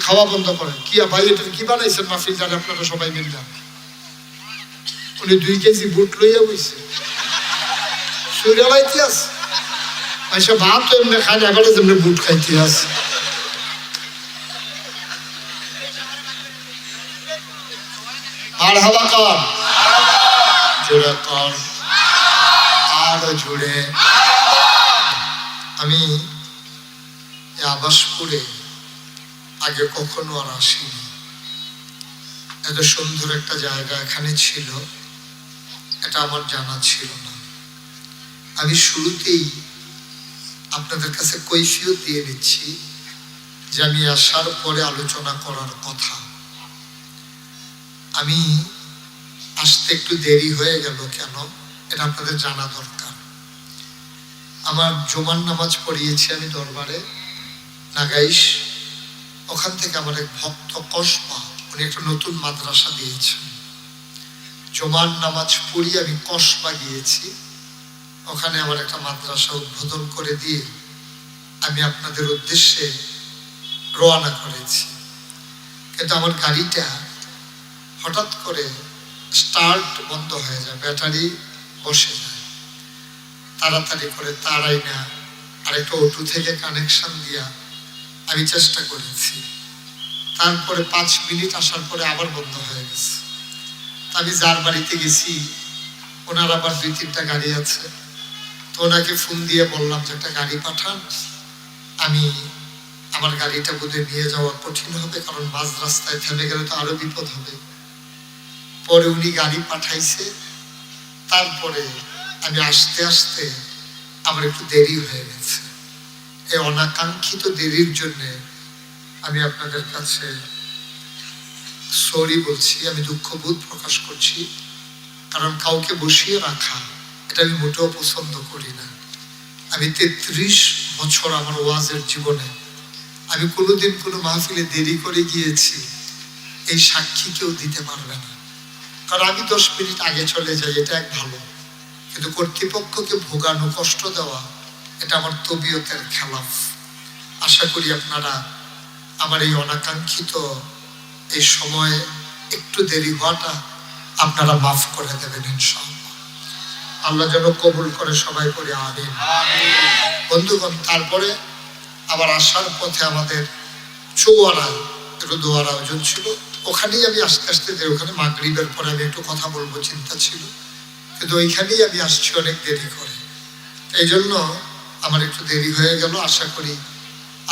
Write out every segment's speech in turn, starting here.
খাওয়া বন্ধ করেন। কি ভাই, এটা কি বানাইছেন মাহফিল? জানে আপনারা সবাই মিললে। উনি দুই কেজি বুট লইয়া বইছে। আছে। আচ্ছা এমনি এবারে যেমনি বুট খাইতে আর হাওয়া কর। জোরে কর। আরও জোরে। আমি আবাসপুরে আগে কখনো আর আসিনি। এত সুন্দর একটা জায়গা এখানে ছিল, এটা আমার জানা ছিল না। আমি শুরুতেই আপনাদের কাছে কৈফিয়ত দিয়ে নিচ্ছি যে আমি আসার পরে আলোচনা করার কথা। আমি আসতে একটু দেরি হয়ে গেল কেন, এটা আপনাদের জানা দরকার। আমার জোমান নামাজ পড়িয়েছি আমি দরবারে, নাগাইশ। ওখান থেকে আমার এক ভক্ত কসবা, উনি একটা নতুন মাদ্রাসা দিয়েছেন। জোমান নামাজ পড়ি আমি কসবা গিয়েছি। ওখানে আমার একটা মাদ্রাসা উদ্বোধন করে দিয়ে আমি আপনাদের উদ্দেশ্যে রওনা করেছি। কিন্তু আমার গাড়িটা হঠাৎ করে স্টার্ট বন্ধ হয়ে যায়, ব্যাটারি বসে যায়। তাড়াতাড়ি করে তারাই না, আরেকটা অটো থেকে কানেকশন দিয়া আমি চেষ্টা করেছি। তারপরে পাঁচ মিনিট আসার পরে আবার বন্ধ হয়ে গেছে। আমি যার বাড়িতে গেছি, ওনার আবার দুই, তিনটা গাড়ি আছে। তো ওনাকে ফোন দিয়ে বললাম যে, একটা গাড়ি পাঠান। আমি আমার গাড়িটা বোধহয় নিয়ে যাওয়া কঠিন হবে, কারণ মাঝ রাস্তায় থেমে গেলে তো আরও বিপদ হবে। পরে উনি গাড়ি পাঠাইছে। তারপরে আমি আসতে আসতে আমার একটু দেরি হয়ে গেছে। এই অনাকাঙ্ক্ষিত দেরির জন্যে আমি আপনাদের কাছে সরি বলছি, আমি দুঃখবোধ প্রকাশ করছি। কারণ কাউকে বসিয়ে রাখা, এটা আমি মোটেও পছন্দ করি না। আমি তেত্রিশ বছর আমার ওয়াজের জীবনে, আমি কোনোদিন কোনো মাহফিলে দেরি করে গিয়েছি, এই সাক্ষী কেউ দিতে পারবে না। কারণ আমি দশ মিনিট আগে চলে যাই, এটা এক ভালো। কিন্তু কর্তৃপক্ষকে ভোগানো, কষ্ট দেওয়া এটা আমার তবিয়তের খেলাফ। আশা করি আপনারা আমার এই অনাকাঙ্ক্ষিত এই সময়ে একটু দেরি হওয়াটা আপনারা মাফ করে দেবেন ইনশাআল্লাহ। আল্লাহ যেন কবুল করে সবাই করে আমিন। বন্ধুগণ, তারপরে আবার আসার পথে আমাদের চৌয়ারা একটু দোয়ার আয়োজন ছিল। ওখানেই আমি আস্তে আস্তে যে ওখানে মাগরিবের পরে আমি একটু কথা বলব, চিন্তা ছিল। কিন্তু ওইখানেই আমি আসছি অনেক দেরি করে। এই জন্য আমার একটু দেরি হয়ে গেল, আশা করি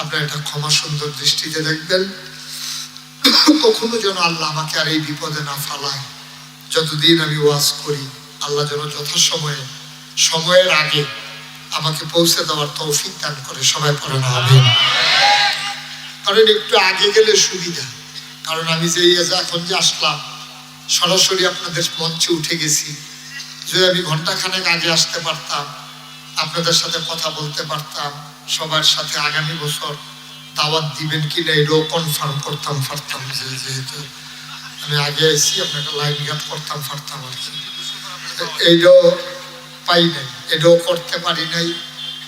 আপনারা এটা ক্ষমা সুন্দর দৃষ্টিতে দেখবেন। কখনো যেন আল্লাহ আমাকে আর এই বিপদে না ফালায়। যতদিন আমি ওয়াজ করি, আল্লাহ যেন যথাসময়ে, সময়ের আগে আমাকে পৌঁছে দেওয়ার তৌফিক দান করে। সবাই না হবে কারণ একটু আগে গেলে সুবিধা। কারণ আমি যে এখন যে আসলাম, সরাসরি আপনাদের মঞ্চে উঠে গেছি। যদি আমি ঘন্টাখানেক আগে আসতে পারতাম আপনাদের সাথে কথা বলতে পারতাম সবার সাথে আগামী বছর দাওয়াত দিবেন কি না এটাও কনফার্ম করতাম পারতাম যে যেহেতু আমি আগে এসি আপনাকে লাইন গার্ড করতাম পারতাম আর কি। এইটাও পাই নাই এটাও করতে পারি নাই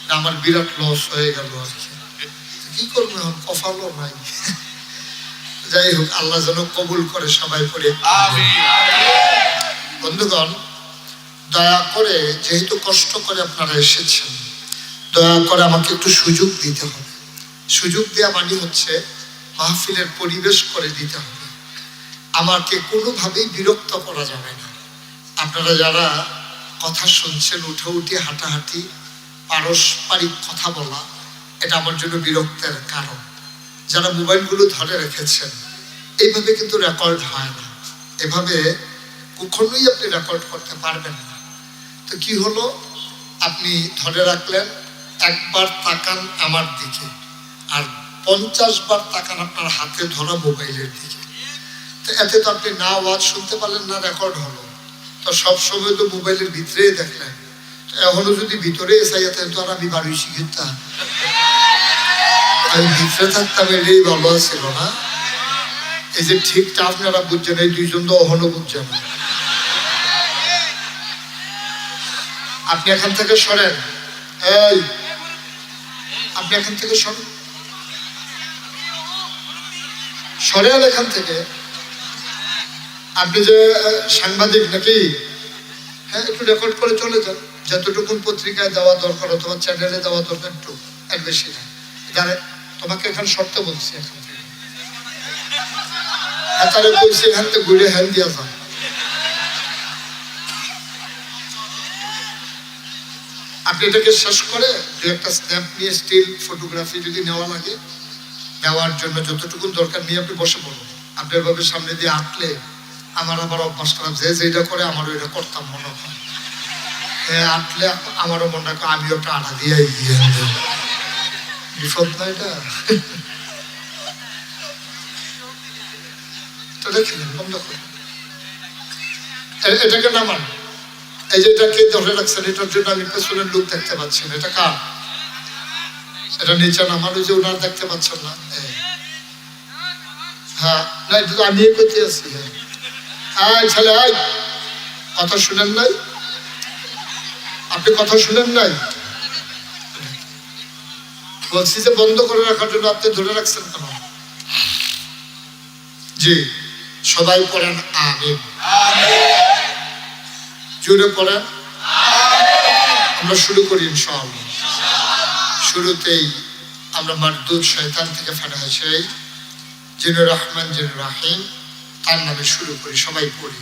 আমার বিরাট লস হয়ে গেল আর কি। কি করব এখন? কফালও নাই। যাই হোক আল্লাহ যেন কবুল করে সবাই করে বন্ধুগণ দয়া করে, যেহেতু কষ্ট করে আপনারা এসেছেন, দয়া করে আমাকে একটু সুযোগ দিতে হবে। সুযোগ দেওয়া মানে হচ্ছে মাহফিলের পরিবেশ করে দিতে হবে। আমাকে কোনোভাবেই বিরক্ত করা যাবে না। আপনারা যারা কথা শুনছেন, উঠে উঠে হাঁটাহাঁটি, পারস্পরিক কথা বলা, এটা আমার জন্য বিরক্তের কারণ। যারা মোবাইলগুলো ধরে রেখেছেন, এইভাবে কিন্তু রেকর্ড হয় না। এভাবে কখনোই আপনি রেকর্ড করতে পারবেন না। তো কি হলো? আপনি ধরে রাখলেন, একবার তাকান আমার দিকে আর পঞ্চাশ বার তাকান আপনার হাতে ধরা মোবাইলের দিকে। তো এতে তো আপনি না আওয়াজ শুনতে পারলেন না রেকর্ড হলো। তো সব সময় তো মোবাইলের ভিতরেই দেখলেন। তো এখনও যদি ভিতরে এসে যেতেন তো আর আমি বাড়ি শিখতাম। আমি ভিতরে থাকতাম এটাই ভালো ছিল না। এই যে ঠিকটা আপনারা বুঝছেন, এই দুইজন তো অহনো বুঝছেন। না। আপনি এখান থেকে সরেন। এই, আপনি এখান থেকে সরেন সরেয়াল এখান থেকে। আপনি যে সাংবাদিক নাকি? হ্যাঁ একটু রেকর্ড করে চলে যান। যতটুকুন পত্রিকায় দেওয়া দরকার, অথবা চ্যানেলে দেওয়া দরকার, একটু বেশি না। জানে তোমাকে এখানে শর্ত বলছি এখান থেকে। হ্যাঁ তাহলে বলছি এখান থেকে ঘুরে হ্যান দিয়া যান। আপনি এটাকে শেষ করে দু একটা স্ন্যাপ নিয়ে স্টিল ফটোগ্রাফি যদি নেওয়া লাগে, নেওয়ার জন্য যতটুকু দরকার নিয়ে আপনি বসে পড়ুন। আপনি এভাবে সামনে দিয়ে আঁকলে আমার আবার অভ্যাস খারাপ, যে যেটা করে আমারও এটা করতাম মনে হয়। আঁকলে আমারও মনে হয়, আমিও একটা আটা দিয়ে দেব বিপদ না এটা? তো দেখে নিন বন্ধ করুন এটাকে নামান। এই যে এটাকে ধরে রাখছেন? এটার জন্য আমি পেছনের লোক দেখতে পাচ্ছি না। এটা কার? এটা নিচে যে ওনার দেখতে পাচ্ছেন না। হ্যাঁ না এটা তো আমি করতে হ্যাঁ। আয় ছেলে, আয়। কথা শুনেন নাই? আপনি কথা শুনেন নাই? বলছি যে বন্ধ করে রাখার জন্য আপনি ধরে রাখছেন কেন? জি, সবাই পড়েন আমিন। জুড়ে পড়েন আমরা শুরু করি ইনশাআল্লাহ শুরুতেই আমরা মারদুদ শয়তান থেকে ফেরা হয়েছে যিনি রহমান যিনি রাহিম তার নামে শুরু করি সবাই পড়ি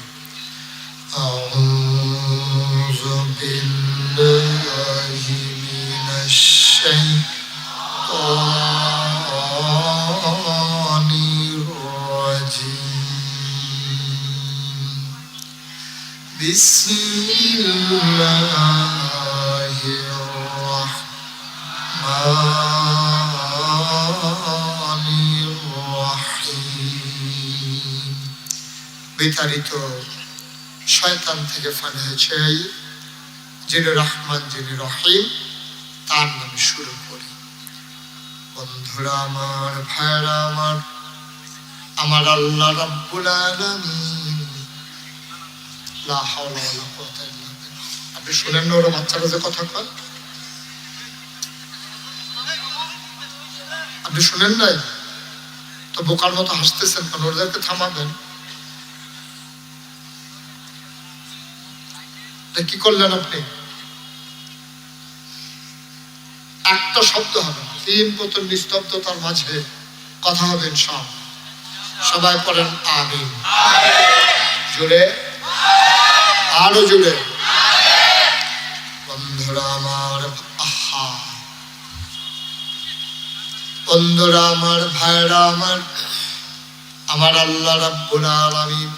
أعوذ بالله من الشيطان بسم الله الرحمن الرحيم বিতাড়িত শয়তান থেকে ফানে হয়েছে এই যিনি রহমান যিনি রহিম তার নামে শুরু করি বন্ধুরা আমার ভাইরা আমার আমার আল্লাহ রাব্বুল আলামিন লা হাওলা ওয়ালা কুওয়াতা ইল্লা আপনি শুনেন না ওরা বাচ্চারা যে কথা কয়? আপনি শুনেন নাই? তো বোকার মতো হাসতেছেন কেন? ওদেরকে থামাবেন। কি করলেন আপনি? একটা শব্দ হবে। তিন পতন নিস্তব্ধতার মাঝে কথা হবে সব সবাই পড়েন আমিন। জুড়ে আরও জুড়ে বন্ধুরা আমার আহা। বন্ধুরা আমার ভাইরা আমার আমার আল্লাহ রাব্বুল আলামিন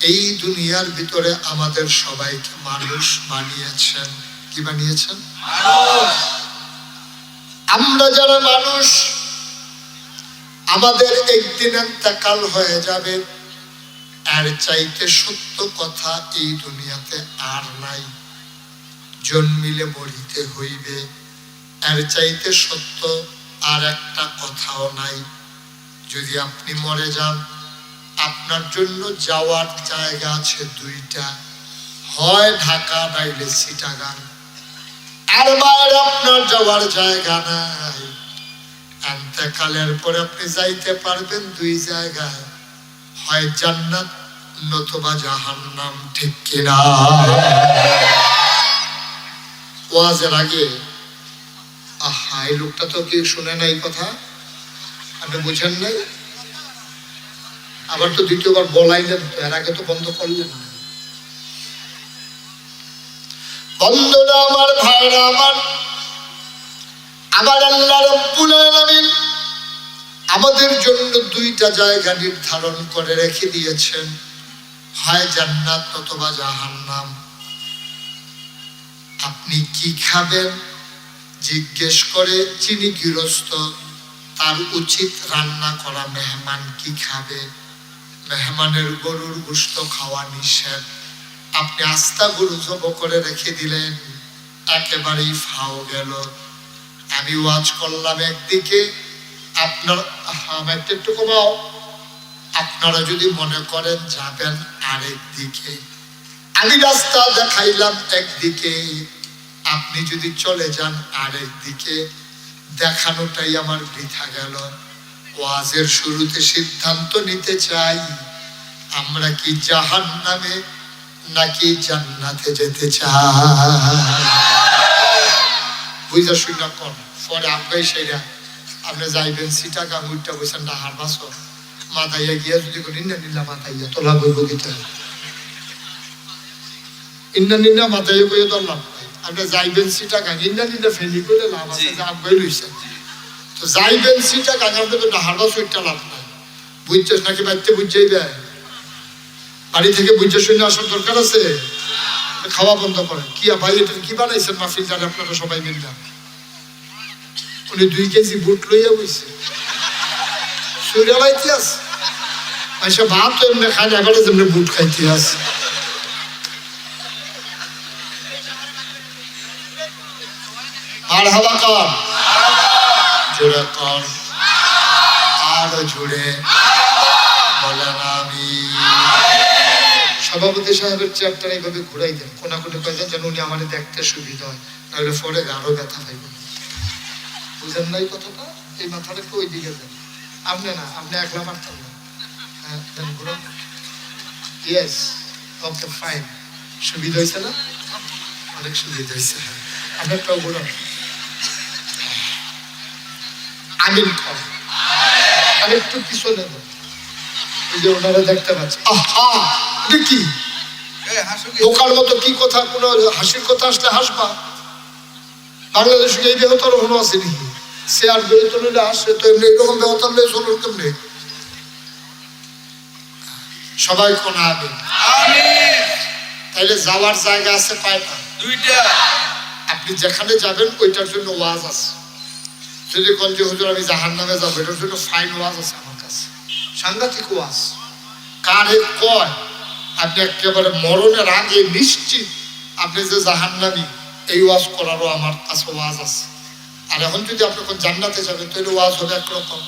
এই দুনিয়ার ভিতরে আমাদের সবাইকে মানুষ বানিয়েছেন। কি বানিয়েছেন? আমরা যারা মানুষ আমাদের একদিন এতেকাল হয়ে যাবে। এর চাইতে সত্য কথা এই দুনিয়াতে আর নাই। জন্মিলে মরিতে হইবে। এর চাইতে সত্য আর একটা কথাও নাই। যদি আপনি মরে যান, আপনার জন্য যাওয়ার জায়গা আছে দুইটা। হয় ঢাকা, নাইলে সিটাগান আর বাইরে আপনার যাওয়ার জায়গা নাই। এতেকালের পরে আপনি যাইতে পারবেন দুই জায়গায়। হয় জান্নাত নতুবা জাহান্নাম ঠিক কিনা? ওয়াজের আগে, আহা, এই লোকটা তো কি শুনে নাই কথা। আপনি বুঝেন নাই? আবার তো দ্বিতীয়বার বলাইলেন তো, এর আগে তো বন্ধ করলেন বন্ধুরা আমার, ভাইরা আমার আমার আল্লাহ রব্বুল আলামিন আমাদের জন্য দুইটা জায়গা নির্ধারণ করে রেখে দিয়েছেন। হয় জান্নাত অথবা জাহান্নাম। আপনি কি খাবেন? জিজ্ঞেস করে যিনি গৃহস্থ, তার উচিত রান্না করা মেহমান কি খাবে? মেহমানের গরুর গুস্ত খাওয়া নিষেধ। আপনি আস্থা গরু জব করে রেখে দিলেন, একেবারেই ফাও গেল। আমি ওয়াজ করলাম একদিকে, আপনার আমার একটু কমাও। আপনারা যদি মনে করেন যাবেন আরেক দিকে, আমি রাস্তা দেখাইলাম একদিকে, আপনি যদি চলে যান আরেক দিকে, দেখানোটাই আমার বৃথা গেল। ওয়াজের শুরুতে সিদ্ধান্ত নিতে চাই, আমরা কি জাহান নামে নাকি জান্নাতে যেতে চাই? বুঝা শুন কন পরে আমরাই সেরা আপনি যাইবেন সিটা গাঙ্গুরটা বসেন না হার বাসর মাথাইয়া গিয়া যদি কোন ইন্না নিল্লা মাথাইয়া তোলা বইব গীতা ইন্না মাথাইয়া বইয়া তোর লাভ যাইবেন সিটা গাং ইন্না নিন্না ফেলি করে লাভ আছে যে লইছেন তো যাইবেন সিটা একটা লাভ নাই। বুঝছিস নাকি বাড়িতে বুঝছেই দেয় বাড়ি থেকে বুঝে শুনে আসার দরকার আছে? খাওয়া বন্ধ করেন। কি ভাই এটা কি বানাইছেন মাহফিল? জানে আপনারা সবাই মিললা। উনি দুই কেজি বুট লইয়া বইছে। আচ্ছা ভাত তো এমনি যেমনি বুট খাইতে আছে। আর হাওয়া কর কর। আর জুড়ে বলেন আমি। সভাপতি সাহেবের চেয়ারটা এইভাবে ঘুরাই দেন কোনা কোনে কয়ে দেন যেন উনি আমাদের দেখতে সুবিধা হয়। নাহলে পরে আরও ব্যথা পাইব। বুঝেন নাই কথাটা? এই মাথাটা একটু ওই দিকে দেন। আপনি না আপনি একলা পারতেন না হ্যাঁ ইয়েস ওকে ফাইন সুবিধা হয়েছে না? অনেক সুবিধা হয়েছে। হ্যাঁ আপনারটাও ঘুরান আমিন কর আর একটু পিছনে এই যে ওনারা দেখতে পাচ্ছে। আহা! এটা কি? বোকার মতো কি কথা? কোন হাসির কথা আসলে হাসবা? বাংলাদেশে এই বেহতর হলো আছে নাকি? সে আর হলে আসে তো এমনি এরকম চলো কেমনি? সবাই কোন আগে তাইলে যাওয়ার জায়গা আছে কয়টা? দুইটা। আপনি যেখানে যাবেন ওইটার জন্য ওয়াজ আছে। যদি কোন যে হুজুর আমি জাহান নামে যাব এটার জন্য ফাইন ওয়াজ আছে আমার কাছে। সাংঘাতিক ওয়াজ। কারে কয় আপনি একেবারে মরণের আগে নিশ্চিত আপনি যে জাহান নামি এই ওয়াজ করারও আমার কাছে ওয়াজ আছে। আর এখন যদি আপনি কোন জান্নাতে যাবেন তাহলে ওয়াজ হবে একরকম।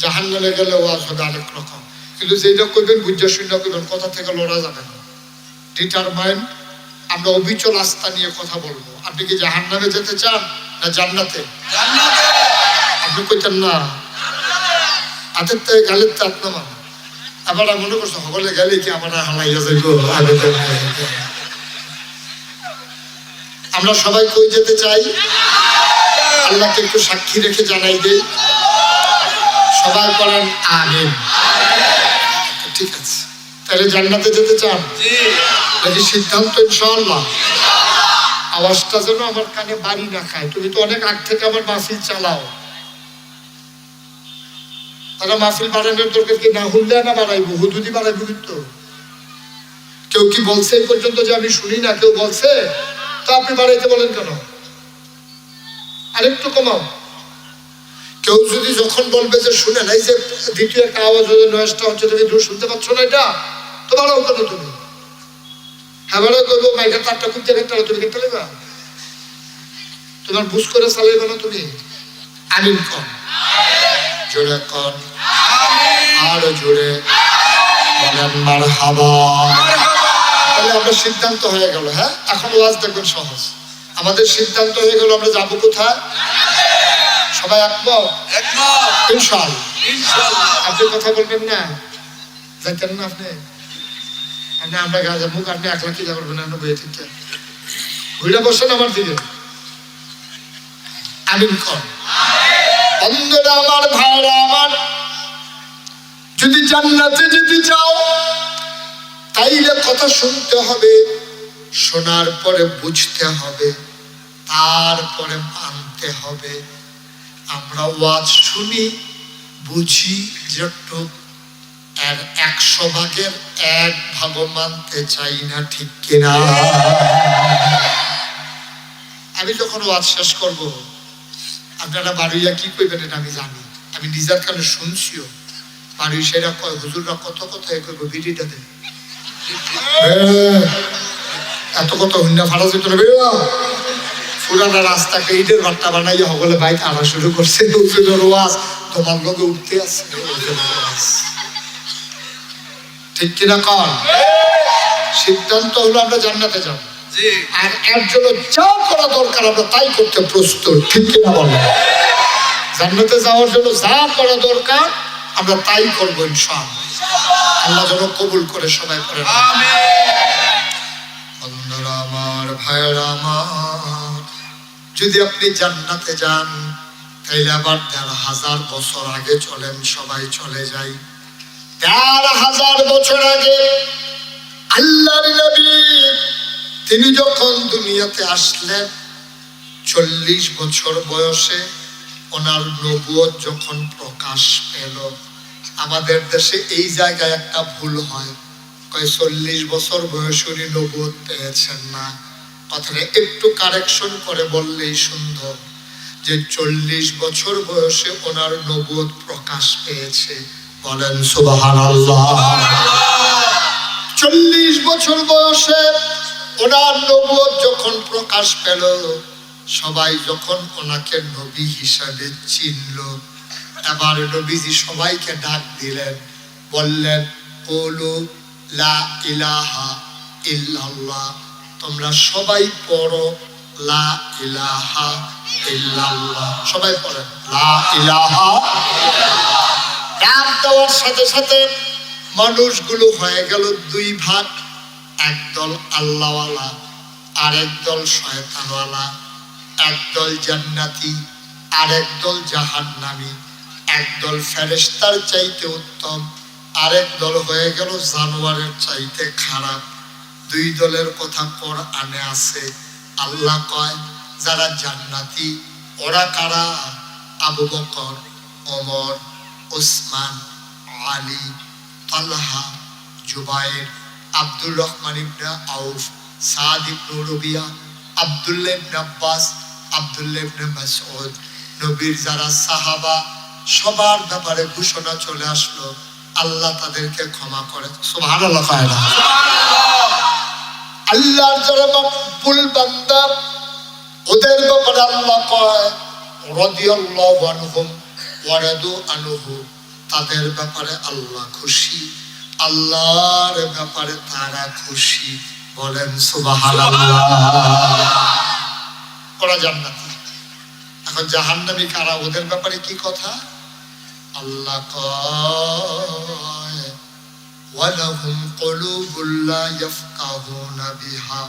জাহান নামে গেলে ওয়াজ হবে আরেক রকম। কিন্তু যেটা করবেন বুঝা শূন্য করবেন কথা থেকে লড়া যাবে না। ডিটারমাইন্ড আমরা অবিচল আস্থা নিয়ে কথা বলব। আপনি কি জাহান নামে যেতে চান না জান্নাতে? আপনি কইতেন না? হাতের থেকে গালের তো আপনার মান আবার মনে করছ সকলে গেলে কি আমার হালাইয়া যাইব? আমরা সবাই কই যেতে চাই? আল্লাহকে একটু সাক্ষী রেখে জানাই দেই। সবাই করেন আমিন। ঠিক আছে। তাহলে জান্নাতে যেতে চান? জি। নাকি সিদ্ধান্ত ইনশাআল্লাহ? আওয়াজটা যেন আমার কানে বাড়ি না খায়। তুমি তো অনেক আগ থেকে আমার মাহফিল চালাও। তারা মাহফিল বাড়ানোর দরকার কি না হুল্লা না বাড়াইবো? হুদুদি বাড়াইবো কিন্তু। কেউ কি বলছে এই পর্যন্ত যে আমি শুনি না? কেউ বলছে? তা আপনি বাড়াইতে বলেন কেন? আরেকটু কমাও। কেউ যদি যখন বলবে যে শুনে নাই যে দ্বিতীয় একটা আওয়াজ হচ্ছে নয়েসটা হচ্ছে তুমি দূর শুনতে পাচ্ছ না এটা? তো বাড়াও কেন তুমি। হ্যাঁ করব মাইকের তারটা খুব জায়গায় তারা তুমি কেটে নেবা তোমার বুঝ করে চালাইবে না তুমি। আমিন কন জোরে কন। আরও জোরে। বলেন মার হাবা তাহলে আমরা সিদ্ধান্ত হয়ে গেল হ্যাঁ? এখন ওয়াজ দেখবেন সহজ। আমাদের সিদ্ধান্ত হয়ে গেল আমরা যাব কোথায়? সবাই একমত? একমত। ইনশাআল্লাহ। ইনশাআল্লাহ। আপনি কথা বলবেন না? যাইতেন না আপনি? আপনি আমরা গাজা মুখ আপনি একলা কি আপনি বইয়ে ঠিক ঘুরে বসেন আমার দিকে। আমিন কর। বন্ধুরা আমার ভাইরা আমার যদি জান্নাতে যেতে চাও তাইলে কথা শুনতে হবে। শোনার পরে বুঝতে হবে তারপরে মানতে হবে। আমরা ওয়াজ শুনি, বুঝি যেটুক আর একশো ভাগের এক ভাগ মানতে চাই না, ঠিক কিনা? আমি যখন ওয়াজ শেষ করব, আপনারা বাড়িয়া কি করবেন এটা আমি জানি। আমি নিজের কানে শুনছিও। বাড়ি সেরা কয়, হুজুররা কত কথা করব ভিডিওটা দেন এত কত হুন্ডা ফাড়া যেত না বেরো পুরানা রাস্তাকে ইটের ভাট্টা বানাইয়া সকলে বাইক আনা শুরু করছে। ওয়াজ তোমার লগে উঠতে আসছে ঠিক কিনা? কর সিদ্ধান্ত হলো আমরা জান্নাতে যাব। আর এর জন্য যা করা দরকার আমরা তাই করতে প্রস্তুত। ঠিক কিনা বলো? জান্নাতে যাওয়ার জন্য যা করা দরকার আমরা তাই করব ইনশাআল্লাহ। আল্লাহ যেন কবুল করে সবাই করে বন্ধুরা যদি আপনি জান্নাতে যান, তাইলে আবার দেড় হাজার বছর আগে চলেন, সবাই চলে যাই। দেড় হাজার বছর আগে আল্লাহর নবী, তিনি যখন দুনিয়াতে আসলেন, চল্লিশ বছর বয়সে ওনার নবুয়ত যখন প্রকাশ পেল, আমাদের দেশে এই জায়গায় একটা ভুল হয়। কয়, চল্লিশ বছর বয়সে উনি নবুয়ত পেয়েছেন না। কথাটা একটু কারেকশন করে বললেই সুন্দর যে চল্লিশ বছর বয়সে ওনার নবুয়ত প্রকাশ পেয়েছে। বলেন সুবাহান চল্লিশ বছর বয়সে ওনার নবুয়ত যখন প্রকাশ পেল, সবাই যখন ওনাকে নবী হিসাবে চিনল, এবার নবীজি সবাইকে ডাক দিলেন, বললেন ওলু লা ইলাহা ইল্লাল্লাহ। তোমরা সবাই পড়ো লা ইলাহা ইল্লাল্লাহ। সবাই পড়েন লা ইলাহা দেওয়ার সাথে সাথে মানুষগুলো হয়ে গেল দুই ভাগ। একদল আল্লাহওয়ালা আর একদল শয়তানওয়ালা একদল জান্নাতি আর একদল জাহান্নামী একদল ফেরেস্তার চাইতে উত্তম, আরেক দল হয়ে গেল জানোয়ারের চাইতে খারাপ। দুই দলের কথা পর আনে আছে। আল্লাহ কয়, যারা জান্নাতি, ওরা কারা? আবু বকর, ওমর, ওসমান, আলী, তালহা জুবায়ের আব্দুর রহমান ইবনে আউফ, সাদ ইবনে রবিয়া, আব্দুল্লাহ ইবনে আব্বাস, আব্দুল্লাহ ইবনে মাসউদ। নবীর যারা সাহাবা, সবার ব্যাপারে ঘোষণা চলে আসলো, আল্লাহ তাদেরকে ক্ষমা করে। সুবহানাল্লাহ। আল্লাহর যারা মকবুল বান্দা ওদের ব্যাপারে আল্লাহ কয়, রাদিয়াল্লাহু আনহুম ওয়া আনহু, তাদের ব্যাপারে আল্লাহ খুশি, আল্লাহর ব্যাপারে তারা খুশি। বলেন ওরা জান্নাতি। এখন জাহান্নামী কারা, ওদের ব্যাপারে কি কথা? আল্লাহ কয় ওয়ালাহুম কুলুবুল লা ইয়াফকাহুনা বিহা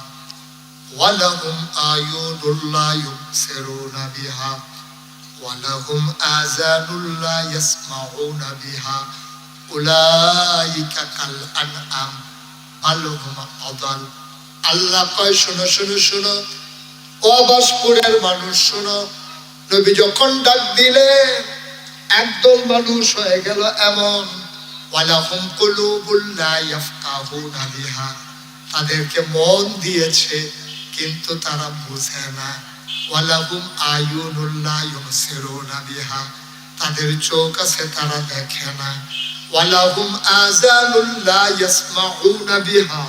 ওয়ালাহুম আয়ুনুল লা ইউবসিরুনা বিহা ওয়ালাহুম আযানুল লা ইয়াসমাউনা বিহা উলাইকা কাল আনআম বাল আল্লাহ কয়, শোনো শোনো শোনো, ও মানুষ, শোনো, নবী যখন ডাক দিলেন, একদল মানুষ হয়ে গেল এমন। ওয়ালাহুম কুলুবুল লা ইয়াফকাহুনা বিহা। তাদেরকে মন দিয়েছে, কিন্তু তারা বুঝে না। ওয়ালাহুম আয়ুনুল লা ইউবসিরুনা বিহা। তাদের চোখ আছে, তারা দেখে না। ওয়ালাহুম আযানুল লা ইয়াসমাউনা বিহা।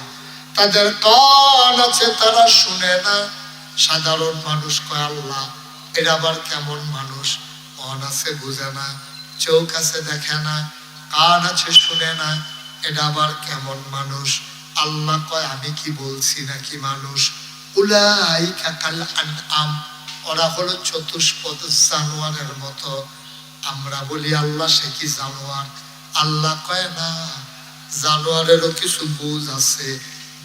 তাদের কান আছে, তারা শুনে না। সাধারণ মানুষ কয়, আল্লাহ, এরা আবার কেমন মানুষ? মন আছে, বুঝে না। চোখ আছে, দেখে না। কান আছে শুনে না, এটা আবার কেমন মানুষ? আল্লাহ কয়, আমি কি বলছি নাকি মানুষ? আম ওরা হলো চতুষ্পদ জানোয়ারের মতো। আমরা বলি, আল্লাহ সে কি জানোয়ার? আল্লাহ কয়, না, জানোয়ারেরও কিছু বুঝ আছে।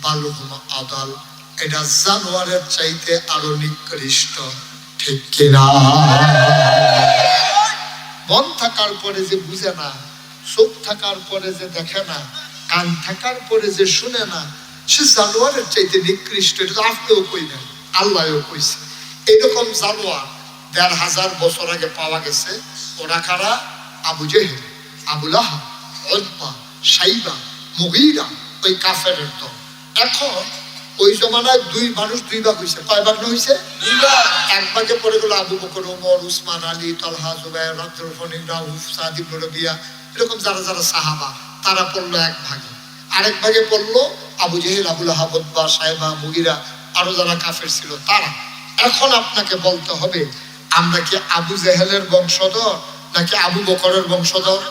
বালুহুম আদাল। এটা জানোয়ারের চাইতে আরও নিকৃষ্ট। ঠিক কিনা? মন থাকার পরে যে বুঝে না চোখ থাকার পরে যে দেখে না কান থাকার পরে যে শুনে না সে জানোয়ারের চাইতে নিকৃষ্ট এটা তো আপনিও কইলেন আল্লাহও কইছে। এরকম জানোয়ার দেড় হাজার বছর আগে পাওয়া গেছে ওরা কারা? আবু জেহেল আবুলাহ অল্পা সাইবা মুগিরা ওই কাফের দল। এখন ওই জমানায় দুই মানুষ দুই ভাগ হয়েছে কয় ভাগ হয়েছে এক ভাগে পড়ে গেল আবু বকর ওমর উসমান আলী তলহা ফনিক রাউফ সাদিব রবিয়া এরকম যারা যারা সাহাবা, তারা পড়ল এক ভাগে। আরেক ভাগে পড়ল আবু জেহেল, আবুল আহাবদ্বা সাহেবা মুগিরা, আরও যারা কাফের ছিল তারা। এখন আপনাকে বলতে হবে, আমরা কি আবু জেহেলের বংশধর নাকি আবু বকরের বংশধর?